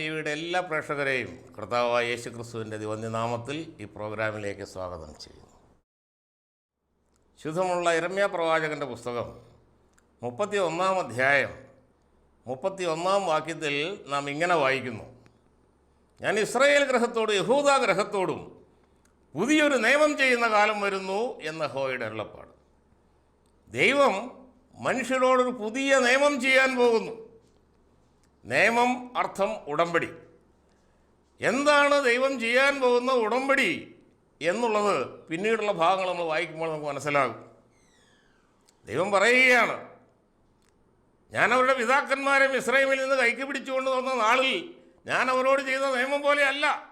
T വിയുടെ എല്ലാ പ്രേക്ഷകരെയും കർത്താവായ യേശു ക്രിസ്തുവിന്റെ ദിവന്യനാമത്തിൽ ഈ പ്രോഗ്രാമിലേക്ക് സ്വാഗതം ചെയ്യുന്നു. ശുദ്ധമുള്ള ഇരമ്യ പ്രവാചകന്റെ പുസ്തകം മുപ്പത്തി ഒന്നാം അധ്യായം മുപ്പത്തി ഒന്നാം വാക്യത്തിൽ നാം ഇങ്ങനെ വായിക്കുന്നു. ഞാൻ ഇസ്രയേൽ ഗ്രഹത്തോടും യഹൂദ ഗ്രഹത്തോടും പുതിയൊരു നിയമം ചെയ്യുന്ന കാലം വരുന്നു എന്ന ഹോയുടെ അരുളപ്പാട്. ദൈവം മനുഷ്യരോടൊരു പുതിയ നിയമം ചെയ്യാൻ പോകുന്നു. നിയമം അർത്ഥം ഉടമ്പടി. എന്താണ് ദൈവം ചെയ്യാൻ പോകുന്ന ഉടമ്പടി എന്നുള്ളത് പിന്നീടുള്ള ഭാഗങ്ങൾ നമ്മൾ വായിക്കുമ്പോൾ നമുക്ക് മനസ്സിലാകും. ദൈവം പറയുകയാണ് ഞാൻ അവരുടെ പിതാക്കന്മാരെ മിശ്രൈമിൽ നിന്ന് കൈക്ക് പിടിച്ചുകൊണ്ട് വന്ന നാളിൽ ഞാൻ അവരോട് ചെയ്ത നിയമം പോലെയല്ല.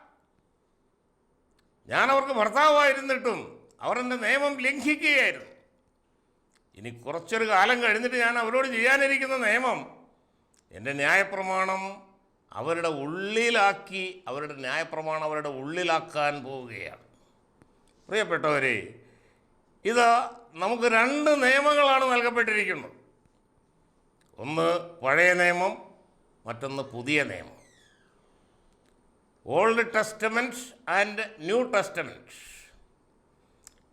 ഞാൻ അവർക്ക് ഭർത്താവായിരുന്നിട്ടും അവർ എന്റെ നിയമം ലംഘിക്കുകയായിരുന്നു. ഇനി കുറച്ചൊരു കാലം കഴിഞ്ഞിട്ട് ഞാൻ അവരോട് ചെയ്യാനിരിക്കുന്ന നിയമം എന്റെ ന്യായപ്രമാണം അവരുടെ ഉള്ളിലാക്കി അവരുടെ ന്യായപ്രമാണം അവരുടെ ഉള്ളിലാക്കാൻ പോവുകയാണ്. പ്രിയപ്പെട്ടവരെ ഇത് നമുക്ക് രണ്ട് നിയമങ്ങളാണ് നൽകപ്പെട്ടിരിക്കുന്നത്. ഒന്ന് പഴയ നിയമം മറ്റൊന്ന് പുതിയ നിയമം. Old testament and new testament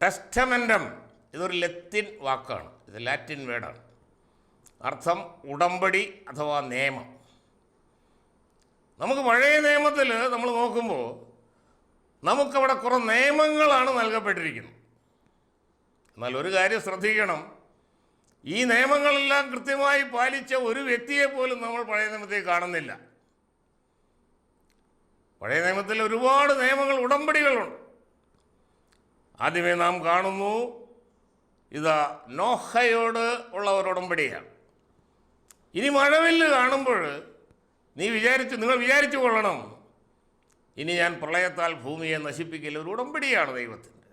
ടെസ്റ്റമെന്റം ഇതൊരു ലത്തിൻ വാക്കാണ്. ഇത് ലാറ്റിൻ വേർഡാണ്. അർത്ഥം ഉടമ്പടി അഥവാ നിയമം. നമുക്ക് പഴയ നിയമത്തിൽ നമ്മൾ നോക്കുമ്പോൾ നമുക്കവിടെ കുറേ നിയമങ്ങളാണ് നൽകപ്പെട്ടിരിക്കുന്നത് എന്നാൽ ഒരു കാര്യം ശ്രദ്ധിക്കണം. ഈ നിയമങ്ങളെല്ലാം കൃത്യമായി പാലിച്ച ഒരു വ്യക്തിയെ പോലും നമ്മൾ പഴയ നിയമത്തിൽ കാണുന്നില്ല. പഴയ നിയമത്തിൽ ഒരുപാട് നിയമങ്ങൾ ഉടമ്പടികളുണ്ട്. ആദ്യമേ നാം കാണുന്നു ഇതാ നോഹയോട് ഉള്ള ഒരു ഉടമ്പടിയാണ്. ഇനി മഴവില്ല് കാണുമ്പോൾ നീ വിചാരിച്ചു നിങ്ങൾ വിചാരിച്ചു കൊള്ളണം. ഇനി ഞാൻ പ്രളയത്താൽ ഭൂമിയെ നശിപ്പിക്കില്ല ഒരു ഉടമ്പടിയാണ് ദൈവത്തിന്റെ.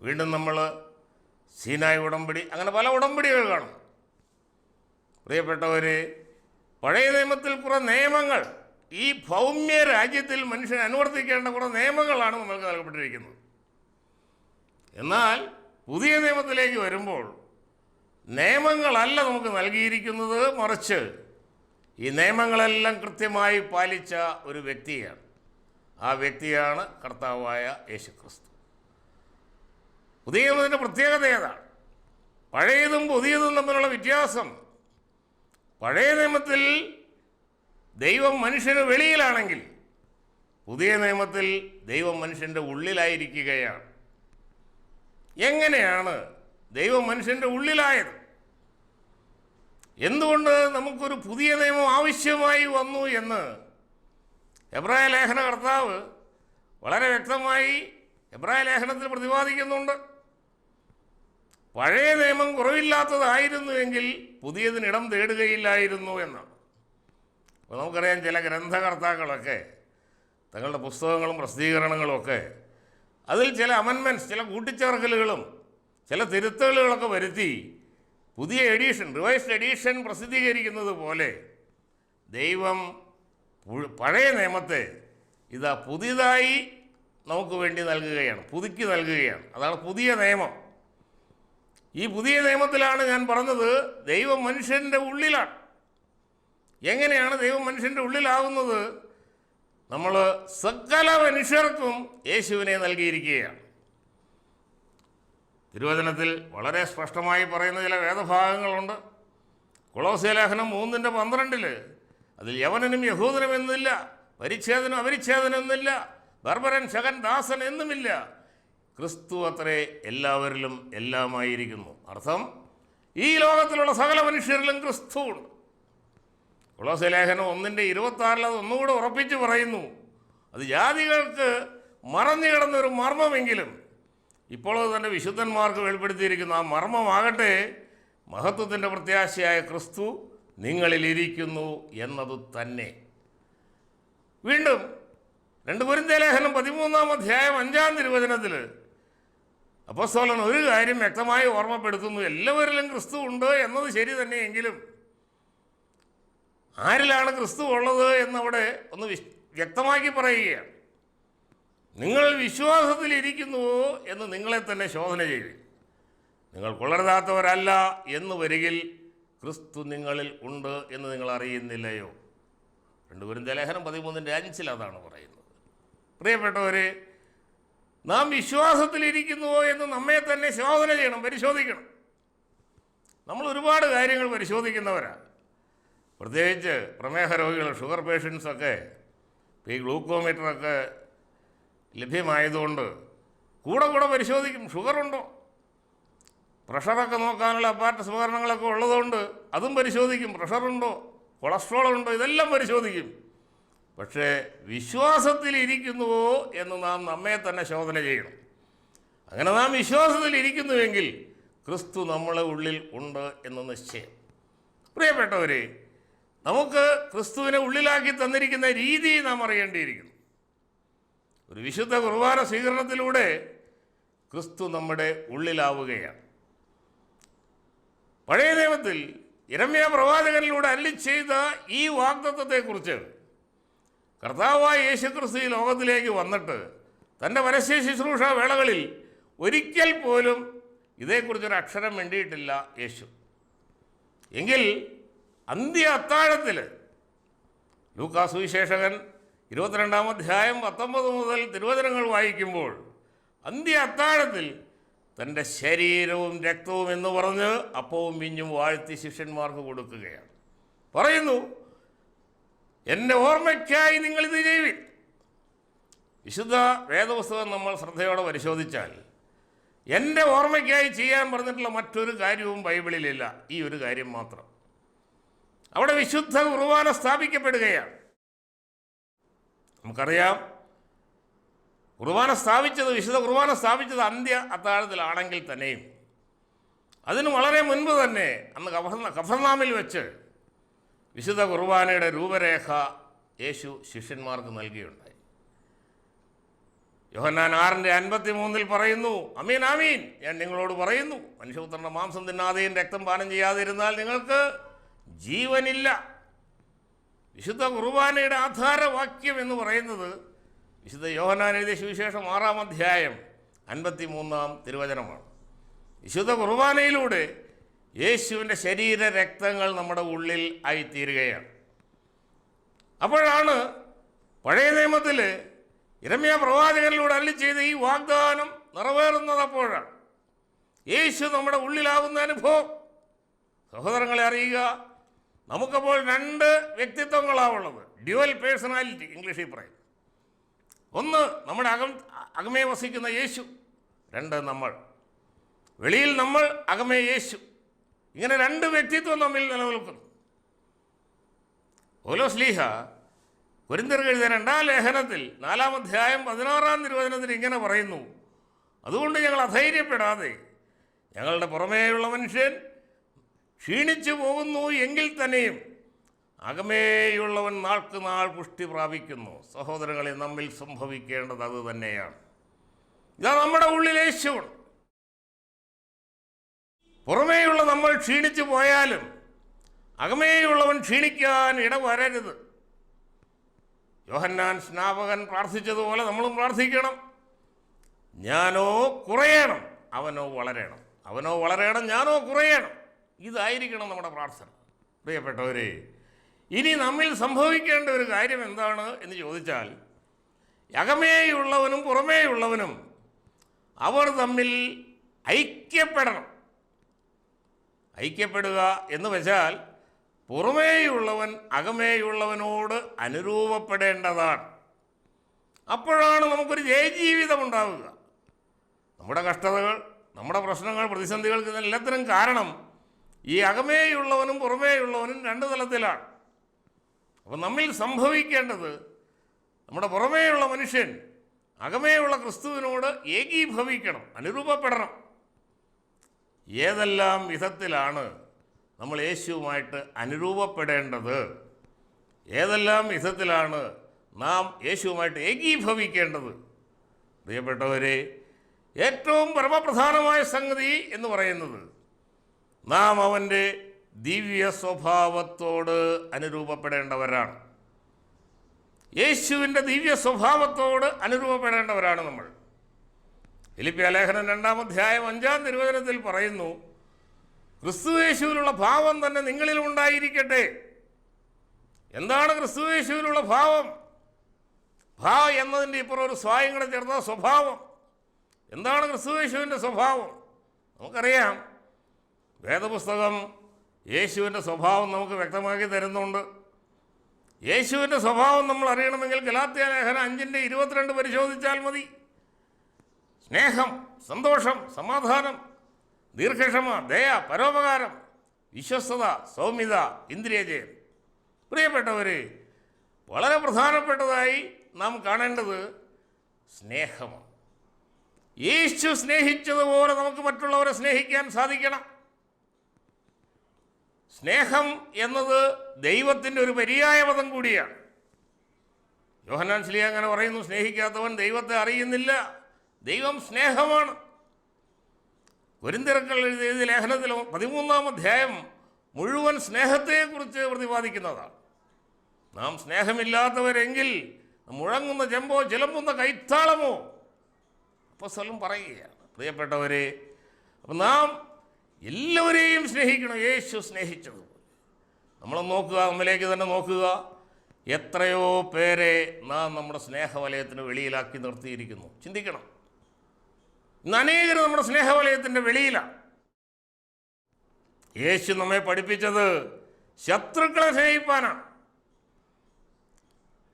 വീണ്ടും നമ്മൾ സീനായ ഉടമ്പടി അങ്ങനെ പല ഉടമ്പടികൾ കാണും. പ്രിയപ്പെട്ടവർ പഴയ നിയമത്തിൽ കുറേ നിയമങ്ങൾ ഈ ഭൗമ്യ രാജ്യത്തിൽ മനുഷ്യൻ അനുവർത്തിക്കേണ്ട കുറേ നിയമങ്ങളാണ് നമ്മൾക്ക് നൽകപ്പെട്ടിരിക്കുന്നത്. എന്നാൽ പുതിയ നിയമത്തിലേക്ക് വരുമ്പോൾ നിയമങ്ങളല്ല നമുക്ക് നൽകിയിരിക്കുന്നത് മറിച്ച് ഈ നിയമങ്ങളെല്ലാം കൃത്യമായി പാലിച്ച ഒരു വ്യക്തിയാണ്. ആ വ്യക്തിയാണ് കർത്താവായ യേശുക്രിസ്തു. പുതിയ നിയമത്തിന്റെ പ്രത്യേകത ഏതാണ്? പഴയതും പുതിയതും തമ്മിലുള്ള വ്യത്യാസം. പഴയ നിയമത്തിൽ ദൈവം മനുഷ്യന് വെളിയിലാണെങ്കിൽ പുതിയ നിയമത്തിൽ ദൈവം മനുഷ്യന്റെ ഉള്ളിലായിരിക്കുകയാണ്. എങ്ങനെയാണ് ദൈവം മനുഷ്യന്റെ ഉള്ളിലായത്. എന്തുകൊണ്ട് നമുക്കൊരു പുതിയ നിയമം ആവശ്യമായി വന്നു എന്ന് എബ്രായ ലേഖന കർത്താവ് വളരെ വ്യക്തമായി എബ്രായ ലേഖനത്തിൽ പ്രതിപാദിക്കുന്നുണ്ട്. പഴയ നിയമം കുറവില്ലാത്തതായിരുന്നുവെങ്കിൽ പുതിയതിന് ഇടം തേടുകയില്ലായിരുന്നു എന്നാണ്. അപ്പോൾ നമുക്കറിയാം ചില ഗ്രന്ഥകർത്താക്കളൊക്കെ തങ്ങളുടെ പുസ്തകങ്ങളും പ്രസിദ്ധീകരണങ്ങളും ഒക്കെ അതിൽ ചില അമൻമെന്റ്സ് ചില കൂട്ടിച്ചേർക്കലുകളും ചില തിരുത്തലുകളൊക്കെ വരുത്തി പുതിയ എഡീഷൻ റിവൈസ്ഡ് എഡീഷൻ പ്രസിദ്ധീകരിക്കുന്നത് പോലെ ദൈവം പഴയ നിയമത്തെ ഇതാ പുതിയതായി നമുക്ക് വേണ്ടി നൽകുകയാണ് പുതുക്കി നൽകുകയാണ്. അതാണ് പുതിയ നിയമം. ഈ പുതിയ നിയമത്തിലാണ് ഞാൻ പറഞ്ഞത് ദൈവം മനുഷ്യന്റെ ഉള്ളിലാണ്. എങ്ങനെയാണ് ദൈവം മനുഷ്യന്റെ ഉള്ളിലാവുന്നത്? നമ്മൾ സകല മനുഷ്യർക്കും യേശുവിനെ നൽകിയിരിക്കുകയാണ്. തിരുവചനത്തിൽ വളരെ സ്പഷ്ടമായി പറയുന്ന ചില വേദഭാഗങ്ങളുണ്ട്. കുളോസ്യലേഖനം മൂന്നിന്റെ പന്ത്രണ്ടിൽ അതിൽ യവനനും യഹൂദനും എന്നില്ല പരിച്ഛേദനും അപരിച്ഛേദനം എന്നില്ല ബർബരൻ ശകൻ ദാസൻ എന്നുമില്ല. ക്രിസ്തു അത്രേ എല്ലാവരിലും എല്ലാമായിരിക്കുന്നു. അർത്ഥം ഈ ലോകത്തിലുള്ള സകല മനുഷ്യരിലും ക്രിസ്തു ഉണ്ട് കൊളോസ ലേഖനം ഒന്നിന്റെ ഇരുപത്താറിൽ അത് ഒന്നുകൂടെ ഉറപ്പിച്ച് പറയുന്നു അത് ജാതികൾക്ക് മറഞ്ഞു കിടന്നൊരു മർമ്മമെങ്കിലും ഇപ്പോൾ തന്നെ വിശുദ്ധന്മാർക്ക് വെളിപ്പെടുത്തിയിരിക്കുന്ന. ആ മർമ്മമാകട്ടെ മഹത്വത്തിന്റെ പ്രത്യാശയായ ക്രിസ്തു നിങ്ങളിലിരിക്കുന്നു എന്നത് തന്നെ. വീണ്ടും രണ്ട് പൊരിന്ത ലേഖനം പതിമൂന്നാം അധ്യായം അഞ്ചാം തിരുവചനത്തിൽ അപ്പസ്തോലൻ ഒരു കാര്യം വ്യക്തമായി ഓർമ്മപ്പെടുത്തുന്നു. എല്ലാവരിലും ക്രിസ്തു ഉണ്ട് എന്നത് ശരി തന്നെയെങ്കിലും ആരിലാണ് ക്രിസ്തു ഉള്ളത് എന്നവിടെ ഒന്ന് വ്യക്തമാക്കി പറയുകയാണ്. നിങ്ങൾ വിശ്വാസത്തിലിരിക്കുന്നുവോ എന്ന് നിങ്ങളെ തന്നെ ശോധന ചെയ്യും. നിങ്ങൾ കൊള്ളരുതാത്തവരല്ല എന്ന് വരികിൽ ക്രിസ്തു നിങ്ങളിൽ ഉണ്ട് എന്ന് നിങ്ങൾ അറിയുന്നില്ലയോ? രണ്ടുപേരും ലേഖനം പതിമൂന്നിന്റെ അഞ്ചിൽ അതാണ് പറയുന്നത്. പ്രിയപ്പെട്ടവരെ നാം വിശ്വാസത്തിലിരിക്കുന്നുവോ എന്ന് നമ്മെ തന്നെ ശോധന ചെയ്യണം പരിശോധിക്കണം. നമ്മൾ ഒരുപാട് കാര്യങ്ങൾ പരിശോധിക്കുന്നവരാണ് പ്രത്യേകിച്ച് പ്രമേഹ രോഗികൾ ഷുഗർ പേഷ്യൻസൊക്കെ ഈ ഗ്ലൂക്കോമീറ്ററൊക്കെ ലഭ്യമായതുകൊണ്ട് കൂടെ കൂടെ പരിശോധിക്കും. ഷുഗറുണ്ടോ പ്രഷറൊക്കെ നോക്കാനുള്ള അപ്പാർട്ട് ഉപകരണങ്ങളൊക്കെ ഉള്ളതുകൊണ്ട് അതും പരിശോധിക്കും. പ്രഷറുണ്ടോ കൊളസ്ട്രോൾ ഉണ്ടോ? ഇതെല്ലാം പരിശോധിക്കും. പക്ഷേ വിശ്വാസത്തിലിരിക്കുന്നുവോ എന്ന് നാം നമ്മെ തന്നെ ശോധന ചെയ്യണം. അങ്ങനെ നാം വിശ്വാസത്തിലിരിക്കുന്നുവെങ്കിൽ ക്രിസ്തു നമ്മളെ ഉള്ളിൽ ഉണ്ട് എന്ന് നിശ്ചയം. പ്രിയപ്പെട്ടവരെ നമുക്ക് ക്രിസ്തുവിനെ ഉള്ളിലാക്കി തന്നിരിക്കുന്ന രീതി നാം അറിയേണ്ടിയിരിക്കുന്നു. ഒരു വിശുദ്ധ കുർബാന സ്വീകരണത്തിലൂടെ ക്രിസ്തു നമ്മുടെ ഉള്ളിലാവുകയാണ്. പഴയ നിയമത്തിൽ ഇരമ്യ പ്രവാചകനിലൂടെ അല്ലി ചെയ്ത ഈ വാഗ്ദത്വത്തെക്കുറിച്ച് കർത്താവായ യേശുക്രിസ്തു ഈ ലോകത്തിലേക്ക് വന്നിട്ട് തന്റെ പരസ്യ ശുശ്രൂഷ വേളകളിൽ ഒരിക്കൽ പോലും ഇതേക്കുറിച്ചൊരു അക്ഷരം വേണ്ടിയിട്ടില്ല യേശു. എങ്കിൽ അന്ത്യ അത്താഴത്തിൽ ലൂക്കാ സുവിശേഷകൻ ഇരുപത്തിരണ്ടാം അധ്യായം പത്തൊമ്പത് മുതൽ തിരുവചനങ്ങൾ വായിക്കുമ്പോൾ അന്ത്യ അത്താഴത്തിൽ തന്റെ ശരീരവും രക്തവും എന്ന് പറഞ്ഞ് അപ്പവും മിഞ്ഞും വാഴ്ത്തി ശിഷ്യന്മാർക്ക് കൊടുക്കുകയാണ്. പറയുന്നു എന്റെ ഓർമ്മയ്ക്കായി നിങ്ങളിത് ചെയ്യുവിൻ. വിശുദ്ധ വേദപുസ്തകം നമ്മൾ ശ്രദ്ധയോടെ പരിശോധിച്ചാൽ എന്റെ ഓർമ്മയ്ക്കായി ചെയ്യാൻ പറഞ്ഞിട്ടുള്ള മറ്റൊരു കാര്യവും ബൈബിളിലില്ല. ഈ ഒരു കാര്യം മാത്രം. അവിടെ വിശുദ്ധ കുർബാന സ്ഥാപിക്കപ്പെടുകയാണ്. നമുക്കറിയാം. കുർബാന സ്ഥാപിച്ചത് വിശുദ്ധ കുർബാന സ്ഥാപിച്ചത് അന്ത്യ അത്താഴത്തിലാണെങ്കിൽ തന്നെയും. അതിന് വളരെ മുൻപ് തന്നെ അന്ന് കഫർന കഫർനാമിൽ വെച്ച് വിശുദ്ധ കുർബാനയുടെ രൂപരേഖ യേശു ശിഷ്യന്മാർക്ക് നൽകിയുണ്ടായി. യോഹന്നാൻ ആറിന്റെ അൻപത്തി മൂന്നിൽ പറയുന്നു അമീൻ ആമീൻ ഞാൻ നിങ്ങളോട് പറയുന്നു മനുഷ്യപുത്രന്റെ മാംസം തിന്നാതെയും രക്തം പാനം ചെയ്യാതിരുന്നാൽ നിങ്ങൾക്ക് ജീവനില്ല. വിശുദ്ധ കുർബാനയുടെ ആധാരവാക്യം എന്ന് പറയുന്നത് വിശുദ്ധ യോഹനാനെഴുതിയ സുവിശേഷം ആറാം അധ്യായം അൻപത്തി മൂന്നാം തിരുവചനമാണ്. വിശുദ്ധ കുർബാനയിലൂടെ യേശുവിന്റെ ശരീര രക്തങ്ങൾ നമ്മുടെ ഉള്ളിൽ ആയിത്തീരുകയാണ്. അപ്പോഴാണ് പഴയ നിയമത്തിൽ ഇരമ്യ പ്രവാചകനിലൂടെ അല്ലി ചെയ്ത ഈ വാഗ്ദാനം നിറവേറുന്നത് അപ്പോഴാണ് യേശു നമ്മുടെ ഉള്ളിലാവുന്ന അനുഭവം. സഹോദരങ്ങളെ അറിയുക നമുക്കപ്പോൾ രണ്ട് വ്യക്തിത്വങ്ങളാണുള്ളത്. ഡ്യുവൽ പേഴ്സണാലിറ്റി ഇംഗ്ലീഷിൽ പറയും ഒന്ന് നമ്മുടെ അകം അകമേ വസിക്കുന്ന യേശു രണ്ട് നമ്മൾ. വെളിയിൽ നമ്മൾ അകമേ യേശു. ഇങ്ങനെ രണ്ട് വ്യക്തിത്വം തമ്മിൽ നിലനിൽക്കുന്നു. ഓലോ സ്ലീഹ കുരിന്തർക്ക് എഴുതിയ രണ്ടാം ലേഖനത്തിൽ നാലാം അധ്യായം പതിനാറാം തിരുവചനത്തിൽ ഇങ്ങനെ പറയുന്നു. അതുകൊണ്ട് ഞങ്ങൾ അധൈര്യപ്പെടാതെ ഞങ്ങളുടെ പുറമേയുള്ള മനുഷ്യൻ ക്ഷീണിച്ചു പോകുന്നു എങ്കിൽ തന്നെയും അകമേയുള്ളവൻ നാൾക്ക് നാൾ പുഷ്ടി പ്രാപിക്കുന്നു. സഹോദരങ്ങളെ നമ്മിൽ സംഭവിക്കേണ്ടത് അത് തന്നെയാണ്. ഇതാ നമ്മുടെ ഉള്ളിലെ ശിവൻ പുറമേയുള്ള നമ്മൾ ക്ഷീണിച്ചു പോയാലും അകമേയുള്ളവൻ ക്ഷീണിക്കാൻ ഇടവരരുത്. യോഹന്നാൻ സ്നാപകൻ പ്രാർത്ഥിച്ചതുപോലെ നമ്മളും പ്രാർത്ഥിക്കണം. ഞാനോ കുറയണം അവനോ വളരണം. അവനോ വളരണം ഞാനോ കുറയണം. ഇതായിരിക്കണം നമ്മുടെ പ്രാർത്ഥന. പ്രിയപ്പെട്ടവരെ ഇനി നമ്മിൽ സംഭവിക്കേണ്ട ഒരു കാര്യം എന്താണ് എന്ന് ചോദിച്ചാൽ അകമേയുള്ളവനും പുറമേയുള്ളവനും അവർ തമ്മിൽ ഐക്യപ്പെടണം. ഐക്യപ്പെടുക എന്ന് വെച്ചാൽ പുറമേയുള്ളവൻ അകമേയുള്ളവനോട് അനുരൂപപ്പെടേണ്ടതാണ്. അപ്പോഴാണ് നമുക്കൊരു ജയജീവിതം ഉണ്ടാവുക നമ്മുടെ കഷ്ടതകൾ നമ്മുടെ പ്രശ്നങ്ങൾ പ്രതിസന്ധികൾക്ക് ഇതെല്ലാത്തിനും കാരണം ഈ അകമേയുള്ളവനും പുറമേയുള്ളവനും രണ്ട് തലത്തിലാണ്. അപ്പം നമ്മിൽ സംഭവിക്കേണ്ടത് നമ്മുടെ പുറമേയുള്ള മനുഷ്യൻ അകമേയുള്ള ക്രിസ്തുവിനോട് ഏകീഭവിക്കണം അനുരൂപപ്പെടണം. ഏതെല്ലാം വിധത്തിലാണ് നമ്മൾ യേശുവുമായിട്ട് അനുരൂപപ്പെടേണ്ടത്? ഏതെല്ലാം വിധത്തിലാണ് നാം യേശുവുമായിട്ട് ഏകീഭവിക്കേണ്ടത്? പ്രിയപ്പെട്ടവരെ ഏറ്റവും പരമപ്രധാനമായ സംഗതി എന്ന് പറയുന്നത് നാം അവന്റെ ദിവ്യ സ്വഭാവത്തോട് അനുരൂപപ്പെടേണ്ടവരാണ്. യേശുവിന്റെ ദിവ്യ സ്വഭാവത്തോട് അനുരൂപപ്പെടേണ്ടവരാണ് നമ്മൾ. ഫിലിപ്പിയ ലേഖനം രണ്ടാം അധ്യായം അഞ്ചാം നിർവചനത്തിൽ പറയുന്നു ക്രിസ്തു യേശുവിനുള്ള ഭാവം തന്നെ നിങ്ങളിൽ ഉണ്ടായിരിക്കട്ടെ. എന്താണ് ക്രിസ്തുവേശുവിലുള്ള ഭാവം? ഭാ എന്നതിന്റെ ഇപ്പുറം ഒരു സ്വായം കൂടെ ചേർന്ന സ്വഭാവം. എന്താണ് ക്രിസ്തുവേശുവിന്റെ സ്വഭാവം? നമുക്കറിയാം വേദപുസ്തകം യേശുവിന്റെ സ്വഭാവം നമുക്ക് വ്യക്തമാക്കി തരുന്നുണ്ട്. യേശുവിന്റെ സ്വഭാവം നമ്മൾ അറിയണമെങ്കിൽ ഗലാത്യ ലേഖനം അഞ്ചിന്റെ ഇരുപത്തിരണ്ട് പരിശോധിച്ചാൽ മതി. സ്നേഹം സന്തോഷം സമാധാനം ദീർഘക്ഷമ ദയ പരോപകാരം വിശ്വസ്തത സൗമ്യത ഇന്ദ്രിയജയം പ്രിയപ്പെട്ടവർ വളരെ പ്രധാനപ്പെട്ടതായി നാം കാണേണ്ടത് സ്നേഹമാണ്. യേശു സ്നേഹിച്ചതുപോലെ നമുക്ക് മറ്റുള്ളവരെ സ്നേഹിക്കാൻ സാധിക്കണം. സ്നേഹം എന്നത് ദൈവത്തിന്റെ ഒരു പര്യായ പദം കൂടിയാണ്. യോഹന്നാൻ ശ്രീ അങ്ങനെ പറയുന്നു സ്നേഹിക്കാത്തവൻ ദൈവത്തെ അറിയുന്നില്ല. ദൈവം സ്നേഹമാണ്. കുരിന്തിറക്കൾ എഴുതിയ ലേഖനത്തിൽ പതിമൂന്നാം അധ്യായം മുഴുവൻ സ്നേഹത്തെക്കുറിച്ച് പ്രതിപാദിക്കുന്നതാണ്. നാം സ്നേഹമില്ലാത്തവരെങ്കിൽ മുഴങ്ങുന്ന ചെമ്പോ ചിലമ്പുന്ന കൈത്താളമോ? അപ്പസ്വലം പറയുകയാണ് പ്രിയപ്പെട്ടവരെ അപ്പം നാം എല്ലാവരെയും സ്നേഹിക്കണം. യേശു സ്നേഹിച്ചത്. നമ്മൾ നോക്കുക നമ്മിലേക്ക് തന്നെ നോക്കുക. എത്രയോ പേരെ നാം നമ്മുടെ സ്നേഹവലയത്തിന് വെളിയിലാക്കി നിർത്തിയിരിക്കുന്നു. ചിന്തിക്കണം. ഇന്ന് അനേകർ നമ്മുടെ സ്നേഹവലയത്തിന്റെ വെളിയിലാണ് യേശു നമ്മെ പഠിപ്പിച്ചത് ശത്രുക്കളെ സ്നേഹിപ്പാനാണ്.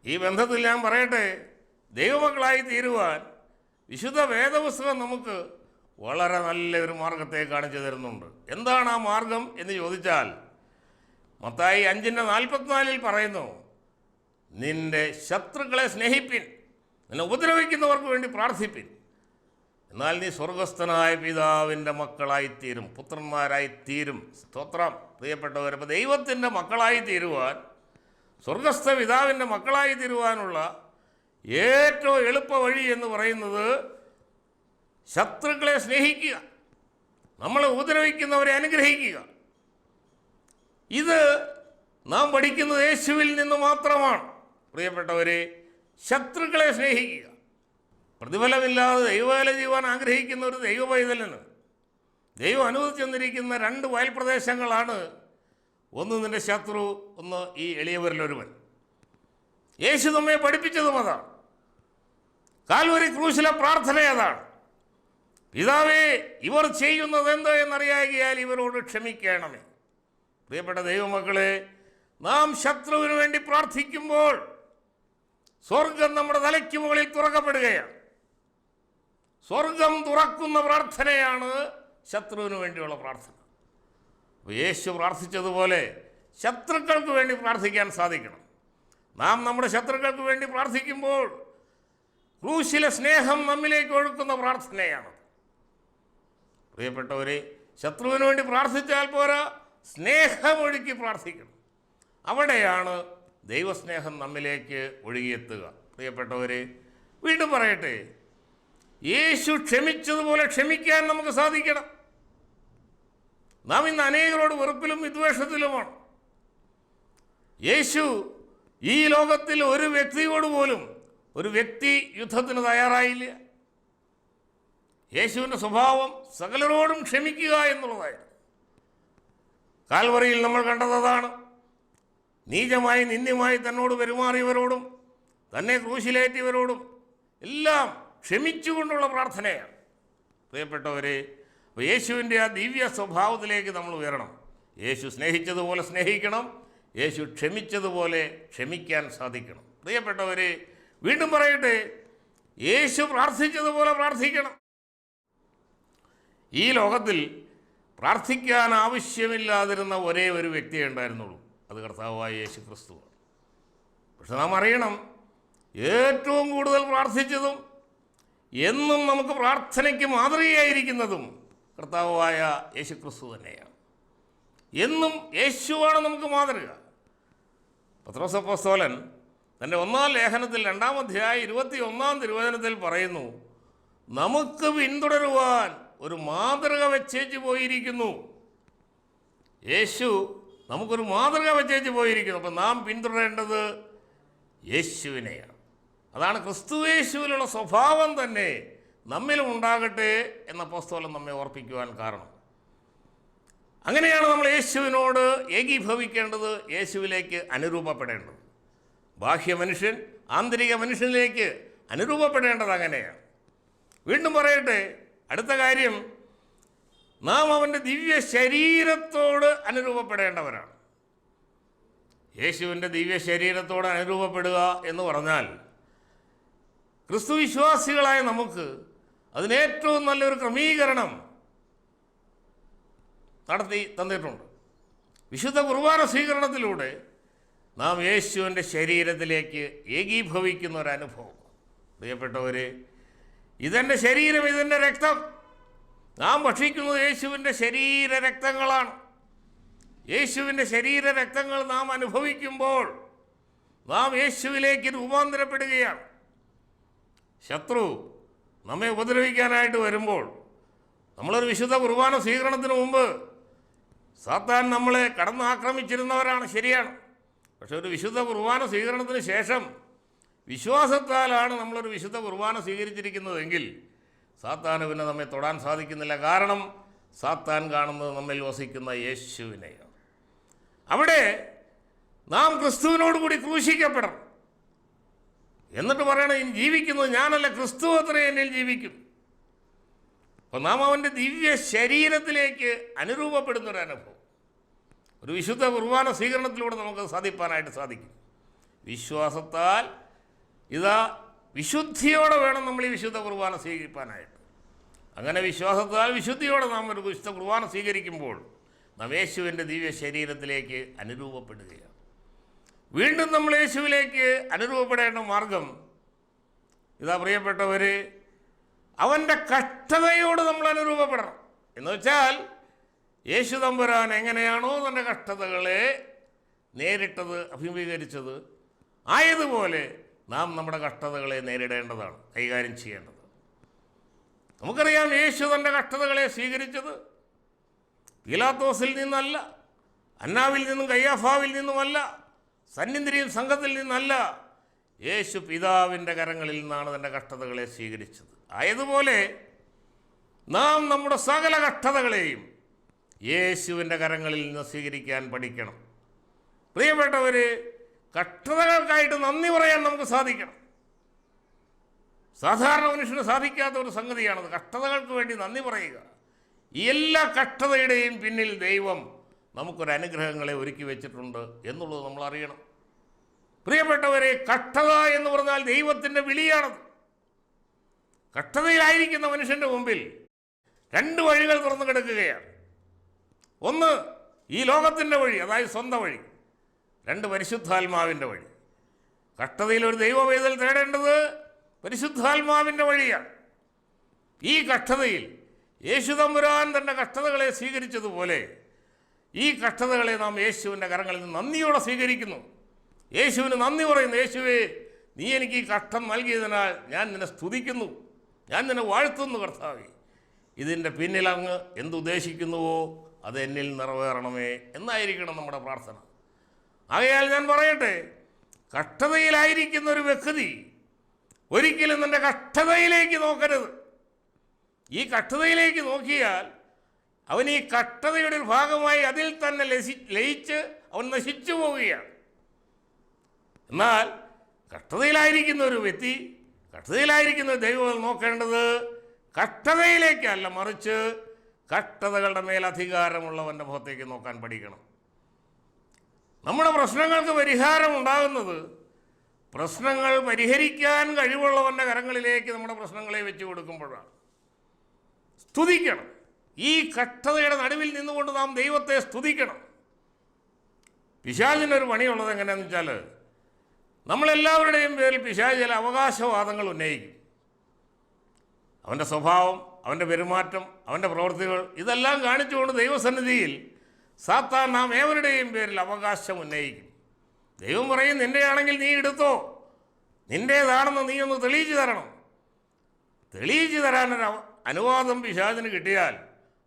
ഈ ബന്ധത്തിൽ ഞാൻ പറയട്ടെ ദൈവമക്കളായി തീരുവാൻ വിശുദ്ധ വേദപുസ്തകം നമുക്ക് വളരെ നല്ല ഒരു മാർഗത്തെ കാണിച്ചു തരുന്നുണ്ട്. എന്താണ് ആ മാർഗം എന്ന് ചോദിച്ചാൽ മത്തായി അഞ്ചിന്റെ നാൽപ്പത്തിനാലിൽ പറയുന്നു നിന്റെ ശത്രുക്കളെ സ്നേഹിപ്പിൻ നിന്നെ ഉപദ്രവിക്കുന്നവർക്ക് വേണ്ടി പ്രാർത്ഥിപ്പിൻ. എന്നാൽ നീ സ്വർഗസ്ഥനായ പിതാവിന്റെ മക്കളായിത്തീരും പുത്രന്മാരായിത്തീരും. സ്തോത്രം. പ്രിയപ്പെട്ടവർ അപ്പോൾ ദൈവത്തിന്റെ മക്കളായി തീരുവാൻ സ്വർഗസ്ഥ പിതാവിന്റെ മക്കളായി തീരുവാനുള്ള ഏറ്റവും എളുപ്പ വഴി എന്ന് പറയുന്നത് ശത്രുക്കളെ സ്നേഹിക്കുക. നമ്മളെ ഉപദ്രവിക്കുന്നവരെ അനുഗ്രഹിക്കുക. ഇത് നാം പഠിക്കുന്നത് യേശുവിൽ നിന്ന് മാത്രമാണ്. പ്രിയപ്പെട്ടവരെ ശത്രുക്കളെ സ്നേഹിക്കുക. പ്രതിഫലമില്ലാതെ ദൈവവേല ചെയ്യുവാൻ ആഗ്രഹിക്കുന്ന ഒരു ദൈവ പൈതലിന് ദൈവം അനുവദിച്ചു തന്നിരിക്കുന്ന രണ്ട് വയൽപ്രദേശങ്ങളാണ്. ഒന്ന് നിന്റെ ശത്രു ഒന്ന് ഈ എളിയവരിലൊരുവൻ. യേശു നമ്മെ പഠിപ്പിച്ചതും അതാണ്. കാൽവരി ക്രൂശിലെ പ്രാർത്ഥന അതാണ്. പിതാവേ ഇവർ ചെയ്യുന്നത് എന്തോ എന്നറിയാകിയാൽ ഇവരോട് ക്ഷമിക്കണമേ. പ്രിയപ്പെട്ട ദൈവമക്കളെ നാം ശത്രുവിന് വേണ്ടി പ്രാർത്ഥിക്കുമ്പോൾ സ്വർഗം നമ്മുടെ തലയ്ക്ക് മുകളിൽ തുറക്കപ്പെടുകയാണ്. സ്വർഗം തുറക്കുന്ന പ്രാർത്ഥനയാണ് ശത്രുവിന് വേണ്ടിയുള്ള പ്രാർത്ഥന. യേശു പ്രാർത്ഥിച്ചതുപോലെ ശത്രുക്കൾക്ക് വേണ്ടി പ്രാർത്ഥിക്കാൻ സാധിക്കണം. നാം നമ്മുടെ ശത്രുക്കൾക്ക് വേണ്ടി പ്രാർത്ഥിക്കുമ്പോൾ ക്രൂശിലെ സ്നേഹം നമ്മിലേക്ക് ഒഴുക്കുന്ന പ്രാർത്ഥനയാണ്. പ്രിയപ്പെട്ടവരെ ശത്രുവിന് വേണ്ടി പ്രാർത്ഥിച്ചാൽ പോരാ സ്നേഹമൊഴുക്കി പ്രാർത്ഥിക്കണം. അവിടെയാണ് ദൈവസ്നേഹം നമ്മിലേക്ക് ഒഴുകിയെത്തുക. പ്രിയപ്പെട്ടവരെ വീണ്ടും പറയട്ടെ യേശു ക്ഷമിച്ചതുപോലെ ക്ഷമിക്കാൻ നമുക്ക് സാധിക്കണം. നാം ഇന്ന് അനേകരോട് വെറുപ്പിലും വിദ്വേഷത്തിലുമാണ്. യേശു ഈ ലോകത്തിൽ ഒരു വ്യക്തിയോട് പോലും ഒരു വ്യക്തി യുദ്ധത്തിന് തയ്യാറായില്ല. യേശുവിന്റെ സ്വഭാവം സകലരോടും ക്ഷമിക്കുക എന്നുള്ളതായിരുന്നു. കാൽവറിയിൽ നമ്മൾ കണ്ടത് അതാണ്. നീചമായി നിന്ദ്യമായി തന്നോട് പെരുമാറിയവരോടും തന്നെ ക്രൂശിലേറ്റിയവരോടും എല്ലാം ക്ഷമിച്ചുകൊണ്ടുള്ള പ്രാർത്ഥനയാണ്. പ്രിയപ്പെട്ടവരെ യേശുവിന്റെ ആ ദിവ്യ സ്വഭാവത്തിലേക്ക് നമ്മൾ ഉയരണം. യേശു സ്നേഹിച്ചതുപോലെ സ്നേഹിക്കണം യേശു ക്ഷമിച്ചതുപോലെ ക്ഷമിക്കാൻ സാധിക്കണം. പ്രിയപ്പെട്ടവരെ വീണ്ടും പറയട്ടെ യേശു പ്രാർത്ഥിച്ചതുപോലെ പ്രാർത്ഥിക്കണം. ഈ ലോകത്തിൽ പ്രാർത്ഥിക്കാൻ ആവശ്യമില്ലാതിരുന്ന ഒരേ ഒരു വ്യക്തിയെ ഉണ്ടായിരുന്നുള്ളൂ. അത് കർത്താവായ യേശു ക്രിസ്തുവാണ് പക്ഷെ നാം അറിയണം ഏറ്റവും കൂടുതൽ പ്രാർത്ഥിച്ചതും എന്നും നമുക്ക് പ്രാർത്ഥനയ്ക്ക് മാതൃകയായിരിക്കുന്നതും കർത്താവായ യേശു ക്രിസ്തു തന്നെയാണ്. എന്നും യേശുവാണ് നമുക്ക് മാതൃക. പത്രോസപ്പോസ്തോലൻ തന്റെ ഒന്നാം ലേഖനത്തിൽ രണ്ടാം അധ്യായ ഇരുപത്തി ഒന്നാം തിരുവചനത്തിൽ പറയുന്നു നമുക്ക് പിന്തുടരുവാൻ ഒരു മാതൃക വെച്ചേച്ച് പോയിരിക്കുന്നു. യേശു നമുക്കൊരു മാതൃക വെച്ചേച്ച് പോയിരിക്കുന്നു. അപ്പം നാം പിന്തുടരേണ്ടത് യേശുവിനെയാണ്. അതാണ് ക്രിസ്തുവേശുവിലുള്ള സ്വഭാവം തന്നെ നമ്മിലും ഉണ്ടാകട്ടെ എന്ന പുസ്തകം നമ്മെ ഓർപ്പിക്കുവാൻ കാരണം. അങ്ങനെയാണ് നമ്മൾ യേശുവിനോട് ഏകീഭവിക്കേണ്ടത് യേശുവിലേക്ക് അനുരൂപപ്പെടേണ്ടത്. ബാഹ്യ മനുഷ്യൻ ആന്തരിക മനുഷ്യനിലേക്ക് അനുരൂപപ്പെടേണ്ടത് അങ്ങനെയാണ്. വീണ്ടും പറയട്ടെ അടുത്ത കാര്യം നാം അവന്റെ ദിവ്യ ശരീരത്തോട് അനുരൂപപ്പെടേണ്ടവരാണ്. യേശുവിന്റെ ദിവ്യ ശരീരത്തോട് അനുരൂപപ്പെടുക എന്ന് പറഞ്ഞാൽ ക്രിസ്തു വിശ്വാസികളായ നമുക്ക് അതിനേറ്റവും നല്ലൊരു ക്രമീകരണം നടത്തി തന്നിട്ടുണ്ട്. വിശുദ്ധ കുർബാന സ്വീകരണത്തിലൂടെ നാം യേശുവിന്റെ ശരീരത്തിലേക്ക് ഏകീഭവിക്കുന്ന ഒരു അനുഭവം. പ്രിയപ്പെട്ടവർ ഇതെന്റെ ശരീരം ഇതെന്റെ രക്തം. നാം ഭക്ഷിക്കുന്നത് യേശുവിന്റെ ശരീര രക്തങ്ങളാണ്. യേശുവിന്റെ ശരീര രക്തങ്ങൾ നാം അനുഭവിക്കുമ്പോൾ നാം യേശുവിലേക്ക് രൂപാന്തരപ്പെടുകയാണ്. ശത്രു നമ്മെ ഉപദ്രവിക്കാനായിട്ട് വരുമ്പോൾ നമ്മളൊരു വിശുദ്ധ കുർബാന സ്വീകരണത്തിന് മുമ്പ് സാത്താൻ നമ്മളെ കടന്നാക്രമിച്ചിരുന്നവരാണ് ശരിയാണ്. പക്ഷെ ഒരു വിശുദ്ധ കുർബാന സ്വീകരണത്തിന് ശേഷം വിശ്വാസത്താലാണ് നമ്മളൊരു വിശുദ്ധ കുർബാന സ്വീകരിച്ചിരിക്കുന്നതെങ്കിൽ സാത്താന് പിന്നെ നമ്മെ തൊടാൻ സാധിക്കുന്നില്ല. കാരണം സാത്താൻ കാണുന്നത് നമ്മിൽ വസിക്കുന്ന യേശുവിനെയാണ്. അവിടെ നാം ക്രിസ്തുവിനോട് കൂടി ക്രൂശിക്കപ്പെടണം. എന്നിട്ട് പറയണം ജീവിക്കുന്നത് ഞാനല്ല ക്രിസ്തു അത്ര എന്നിൽ ജീവിക്കും. അപ്പോൾ നാം അവന്റെ ദിവ്യ ശരീരത്തിലേക്ക് അനുരൂപപ്പെടുന്ന ഒരു അനുഭവം. ഒരു വിശുദ്ധ കുർബാന സ്വീകരണത്തിലൂടെ നമുക്ക് സാധിപ്പാനായിട്ട് സാധിക്കും. വിശ്വാസത്താൽ ഇതാ വിശുദ്ധിയോടെ വേണം നമ്മൾ ഈ വിശുദ്ധ കുർബാന സ്വീകരിപ്പാനായിട്ട്. അങ്ങനെ വിശ്വാസത്താൽ വിശുദ്ധിയോടെ നാം ഒരു വിശുദ്ധ കുർബാന സ്വീകരിക്കുമ്പോൾ നാം യേശുവിന്റെ ദിവ്യ ശരീരത്തിലേക്ക് അനുരൂപപ്പെടുകയാണ്. വീണ്ടും നമ്മൾ യേശുവിലേക്ക് അനുരൂപപ്പെടേണ്ട മാർഗം ഇതാ പ്രിയപ്പെട്ടവർ അവന്റെ കഷ്ടതയോട് നമ്മൾ അനുരൂപപ്പെടണം. എന്ന് വെച്ചാൽ യേശു തമ്പുരാൻ എങ്ങനെയാണോ തന്റെ കഷ്ടതകളെ നേരിട്ടത് അഭിമുഖീകരിച്ചത് ആയതുപോലെ നാം നമ്മുടെ കഷ്ടതകളെ നേരിടേണ്ടതാണ് കൈകാര്യം ചെയ്യേണ്ടത്. നമുക്കറിയാം യേശു തന്റെ കഷ്ടതകളെ സ്വീകരിച്ചത്. പീലാത്തോസിൽ നിന്നല്ല അന്നാവിൽ നിന്നും കയ്യാഫാവിൽ നിന്നുമല്ല സന്നിധിരിയും സംഘത്തിൽ നിന്നല്ല യേശു പിതാവിന്റെ കരങ്ങളിൽ നിന്നാണ് തന്റെ കഷ്ടതകളെ സ്വീകരിച്ചത്. ആയതുപോലെ നാം നമ്മുടെ സകല കഷ്ടതകളെയും യേശുവിന്റെ കരങ്ങളിൽ നിന്ന് സ്വീകരിക്കാൻ പഠിക്കണം. പ്രിയപ്പെട്ടവർ കഷ്ടതകൾക്കായിട്ട് നന്ദി പറയാൻ നമുക്ക് സാധിക്കണം. സാധാരണ മനുഷ്യന് സാധിക്കാത്ത ഒരു സംഗതിയാണത്. കഷ്ടതകൾക്ക് വേണ്ടി നന്ദി പറയുക. എല്ലാ കഷ്ടതയുടെയും പിന്നിൽ ദൈവം നമുക്കൊരു അനുഗ്രഹങ്ങളെ ഒരുക്കി വെച്ചിട്ടുണ്ട് എന്നുള്ളത് നമ്മൾ അറിയണം. പ്രിയപ്പെട്ടവരെ കഷ്ടത എന്ന് പറഞ്ഞാൽ ദൈവത്തിന്റെ വിളിയാണത്. കഷ്ടതയിലായിരിക്കുന്ന മനുഷ്യന്റെ മുമ്പിൽ രണ്ട് വഴികൾ തുറന്നു കിടക്കുകയാണ്. ഒന്ന് ഈ ലോകത്തിന്റെ വഴി അതായത് സ്വന്തം വഴി. രണ്ട് പരിശുദ്ധാത്മാവിന്റെ വഴി. കഷ്ടതയിൽ ഒരു ദൈവവേദൽ തേടേണ്ടത്? പരിശുദ്ധാത്മാവിന്റെ വഴിയാണ് ഈ കഷ്ടതയിൽ യേശു തമ്പുരാൻ തന്റെ കഷ്ടതകളെ സ്വീകരിച്ചതുപോലെ ഈ കഷ്ടതകളെ നാം യേശുവിന്റെ കരങ്ങളിൽ നിന്ന് നന്ദിയോടെ സ്വീകരിക്കുന്നു. യേശുവിന് നന്ദി പറയുന്നു യേശുവേ നീ എനിക്ക് ഈ കഷ്ടം നൽകിയതിനാൽ ഞാൻ നിന്നെ സ്തുതിക്കുന്നു. ഞാൻ നിന്നെ വാഴ്ത്തുന്നു കർത്താവേ. ഇതിന്റെ പിന്നിൽ അങ്ങ് എന്തുദ്ദേശിക്കുന്നുവോ അത് എന്നിൽ നിറവേറണമേ എന്നായിരിക്കണം നമ്മുടെ പ്രാർത്ഥന. ആകയാൽ ഞാൻ പറയട്ടെ കഷ്ടതയിലായിരിക്കുന്ന ഒരു വ്യക്തി ഒരിക്കലും നിന്റെ കഷ്ടതയിലേക്ക് നോക്കരുത്. ഈ കഷ്ടതയിലേക്ക് നോക്കിയാൽ അവൻ ഈ കഷ്ടതയുടെ ഒരു ഭാഗമായി അതിൽ തന്നെ ലസി ലയിച്ച് അവൻ നശിച്ചു പോവുകയാണ്. എന്നാൽ കഷ്ടതയിലായിരിക്കുന്ന ഒരു വ്യക്തി കഷ്ടതയിലായിരിക്കുന്ന ദൈവം നോക്കേണ്ടത് കഷ്ടതയിലേക്കല്ല മറിച്ച് കഷ്ടതകളുടെ മേൽ അധികാരമുള്ളവന്റെ മുഖത്തേക്ക് നോക്കാൻ പഠിക്കണം. നമ്മുടെ പ്രശ്നങ്ങൾക്ക് പരിഹാരം ഉണ്ടാകുന്നത് പ്രശ്നങ്ങൾ പരിഹരിക്കാൻ കഴിവുള്ളവന്റെ കരങ്ങളിലേക്ക് നമ്മുടെ പ്രശ്നങ്ങളെ വെച്ചു കൊടുക്കുമ്പോഴാണ്. സ്തുതിക്കണം. ഈ കഷ്ടതയുടെ നടുവിൽ നിന്നുകൊണ്ട് നാം ദൈവത്തെ സ്തുതിക്കണം. പിശാചിനൊരു പണിയുള്ളത് എങ്ങനെയാണെന്ന് വെച്ചാൽ നമ്മളെല്ലാവരുടെയും പേരിൽ പിശാച് ചില അവകാശവാദങ്ങൾ ഉന്നയിക്കും. അവന്റെ സ്വഭാവം അവന്റെ പെരുമാറ്റം അവന്റെ പ്രവൃത്തികൾ ഇതെല്ലാം കാണിച്ചുകൊണ്ട് ദൈവസന്നിധിയിൽ സാത്താൻ നാം ഏവരുടെയും പേരിൽ അവകാശം ഉന്നയിക്കും. ദൈവം പറയും നിന്റെയാണെങ്കിൽ നീ എടുത്തോ. നിന്റേതാണെന്ന് നീ ഒന്ന് തെളിയിച്ചു തരണം. തെളിയിച്ചു തരാനൊരു അനുവാദം പിശാചിന് കിട്ടിയാൽ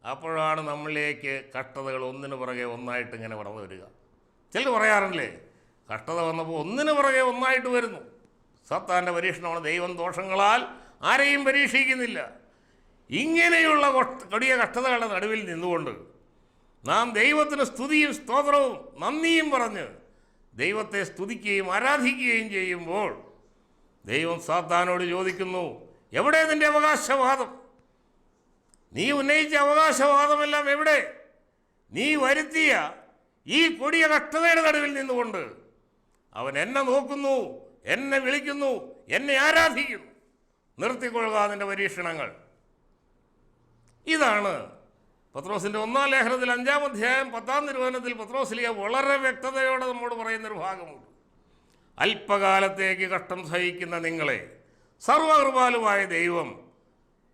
അപ്പോഴാണ് നമ്മളിലേക്ക് കഷ്ടതകൾ ഒന്നിനു പുറകെ ഒന്നായിട്ട് ഇങ്ങനെ വളർന്നു വരിക. ചിലർ പറയാറില്ലേ കഷ്ടത വന്നപ്പോൾ ഒന്നിനു പുറകെ ഒന്നായിട്ട് വരുന്നു. സത്താന്റെ പരീക്ഷണമാണ് ദൈവം ദോഷങ്ങളാൽ ആരെയും പരീക്ഷിക്കുന്നില്ല. ഇങ്ങനെയുള്ള കൊടിയ കഷ്ടതകളുടെ നടുവിൽ നിന്നുകൊണ്ട് നാം ദൈവത്തിന് സ്തുതിയും സ്തോത്രവും നന്ദിയും പറഞ്ഞ് ദൈവത്തെ സ്തുതിക്കുകയും ആരാധിക്കുകയും ചെയ്യുമ്പോൾ ദൈവം സാത്താനോട് ചോദിക്കുന്നു എവിടെ നിന്റെ അവകാശവാദം? നീ ഉന്നയിച്ച അവകാശവാദമെല്ലാം എവിടെ? നീ വരുത്തിയ ഈ കൊടിയ കഷ്ടതയുടെ നടുവിൽ നിന്നുകൊണ്ട് അവൻ എന്നെ നോക്കുന്നു എന്നെ വിളിക്കുന്നു എന്നെ ആരാധിക്കുന്നു. നിർത്തിക്കൊള്ളുക അതിന്റെ പരീക്ഷണങ്ങൾ. ഇതാണ് പത്രോസിന്റെ ഒന്നാം ലേഖനത്തിൽ അഞ്ചാം അധ്യായം പത്താം നിർവഹനത്തിൽ പത്രോസിലിയ വളരെ വ്യക്തതയോടെ നമ്മോട് പറയുന്ന ഒരു ഭാഗമുണ്ട്. അല്പകാലത്തേക്ക് കഷ്ടം സഹിക്കുന്ന നിങ്ങളെ സർവകൃപാലുവായ ദൈവം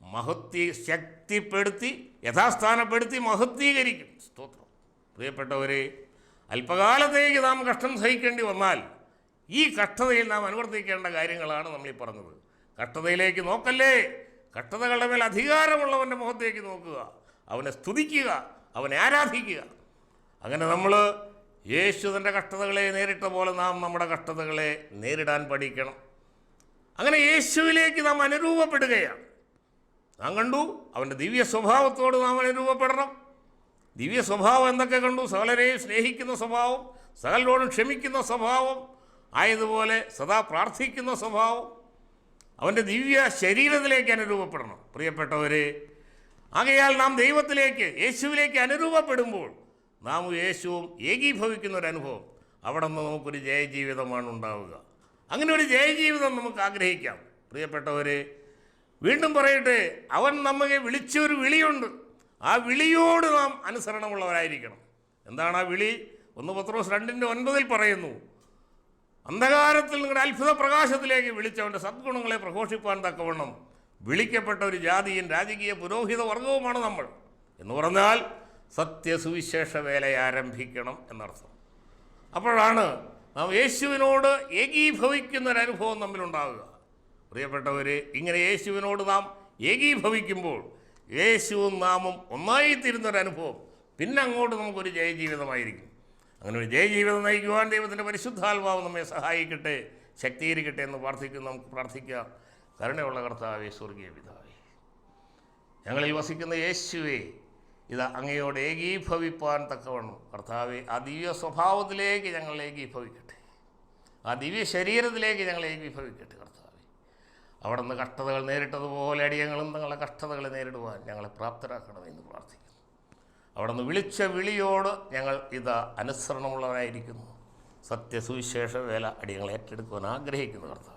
മഹത്തി ശക്തിപ്പെടുത്തി യഥാസ്ഥാനപ്പെടുത്തി മഹത്വീകരിക്കും സ്തോത്രം. പ്രിയപ്പെട്ടവരെ അല്പകാലത്തേക്ക് നാം കഷ്ടം സഹിക്കേണ്ടി വന്നാൽ ഈ കഷ്ടതയിൽ നാം അനുവർത്തിക്കേണ്ട കാര്യങ്ങളാണ് നമ്മൾ ഈ പറഞ്ഞത്. കഷ്ടതയിലേക്ക് നോക്കല്ലേ. കഷ്ടതകളുടെ മേൽ അധികാരമുള്ളവന്റെ മുഖത്തേക്ക് നോക്കുക. അവനെ സ്തുതിക്കുക അവനെ ആരാധിക്കുക. അങ്ങനെ നമ്മൾ യേശു തന്റെ കഷ്ടതകളെ നേരിട്ട പോലെ നാം നമ്മുടെ കഷ്ടതകളെ നേരിടാൻ പഠിക്കണം. അങ്ങനെ യേശുവിലേക്ക് നാം അനുരൂപപ്പെടുകയാണ്. നാം കണ്ടു അവന്റെ ദിവ്യ സ്വഭാവത്തോട് നാം അനുരൂപപ്പെടണം. ദിവ്യ സ്വഭാവം എന്തൊക്കെ കണ്ടു? സകലരെയും സ്നേഹിക്കുന്ന സ്വഭാവം സകലരോടും ക്ഷമിക്കുന്ന സ്വഭാവം ആയതുപോലെ സദാ പ്രാർത്ഥിക്കുന്ന സ്വഭാവം. അവന്റെ ദിവ്യ ശരീരത്തിലേക്ക് അനുരൂപപ്പെടണം. പ്രിയപ്പെട്ടവരെ ആകയാൽ നാം ദൈവത്തിലേക്ക് യേശുവിലേക്ക് അനുരൂപപ്പെടുമ്പോൾ നാം യേശുവും ഏകീഭവിക്കുന്ന ഒരു അനുഭവം. അവിടെ നിന്ന് നമുക്കൊരു ജയജീവിതമാണ് ഉണ്ടാവുക. അങ്ങനെ ഒരു ജയജീവിതം നമുക്ക് ആഗ്രഹിക്കാം. പ്രിയപ്പെട്ടവരെ വീണ്ടും പറയട്ടെ അവൻ നമ്മെ വിളിച്ചൊരു വിളിയുണ്ട്. ആ വിളിയോട് നാം അനുസരണമുള്ളവരായിരിക്കണം. എന്താണ് ആ വിളി? ഒന്ന് പത്രോസ് രണ്ടിന്റെ ഒൻപതിൽ പറയുന്നു അന്ധകാരത്തിൽ നിങ്ങളുടെ അത്ഭുത പ്രകാശത്തിലേക്ക് വിളിച്ചവന്റെ സദ്ഗുണങ്ങളെ പ്രഘോഷിപ്പാൻ തക്കവണ്ണം വിളിക്കപ്പെട്ട ഒരു ജാതിയും രാജകീയ പുരോഹിത വർഗവുമാണ് നമ്മൾ എന്ന് പറഞ്ഞാൽ സത്യസുവിശേഷ വേല ആരംഭിക്കണം എന്നർത്ഥം. അപ്പോഴാണ് നാം യേശുവിനോട് ഏകീഭവിക്കുന്ന ഒരു അനുഭവം നമ്മിലുണ്ടാവുക പ്രിയപ്പെട്ടവരെ ഇങ്ങനെ യേശുവിനോട് നാം ഏകീഭവിക്കുമ്പോൾ യേശുവും നാമും ഒന്നായിത്തീരുന്നൊരനുഭവം പിന്നെ അങ്ങോട്ട് നമുക്കൊരു ജയജീവിതമായിരിക്കും. അങ്ങനെ ഒരു ജയജീവിതം നയിക്കുവാൻ ദൈവത്തിന്റെ പരിശുദ്ധാത്മാവ് നമ്മെ സഹായിക്കട്ടെ ശക്തീകരിക്കട്ടെ എന്ന് പ്രാർത്ഥിക്കുന്നു നമുക്ക് പ്രാർത്ഥിക്കാം. കരുണയുള്ള കർത്താവേ സ്വർഗീയ പിതാവേ. ഞങ്ങളിൽ വസിക്കുന്ന യേശുവേ ഇത് അങ്ങയോട് ഏകീഭവിപ്പാൻ തക്കവണ്ണം. കർത്താവെ ആ ദിവ്യ സ്വഭാവത്തിലേക്ക് ഞങ്ങൾ ഏകീഭവിക്കട്ടെ. ആ ദിവ്യ ശരീരത്തിലേക്ക് ഞങ്ങൾ ഏകീഭവിക്കട്ടെ കർത്താവെ. അവിടെ നിന്ന് കഷ്ടതകൾ നേരിട്ടതുപോലെ അടിയങ്ങളും തങ്ങളുടെ കഷ്ടതകൾ നേരിടുവാൻ ഞങ്ങളെ പ്രാപ്തരാക്കണമെന്ന് പ്രാർത്ഥിക്കുന്നു. അവിടെ നിന്ന് വിളിച്ച വിളിയോട് ഞങ്ങൾ ഇത് അനുസരണമുള്ളവരായിരിക്കുന്നു. സത്യസുവിശേഷ വേല അടിയങ്ങൾ ഏറ്റെടുക്കുവാൻ ആഗ്രഹിക്കുന്നു കർത്താവ്.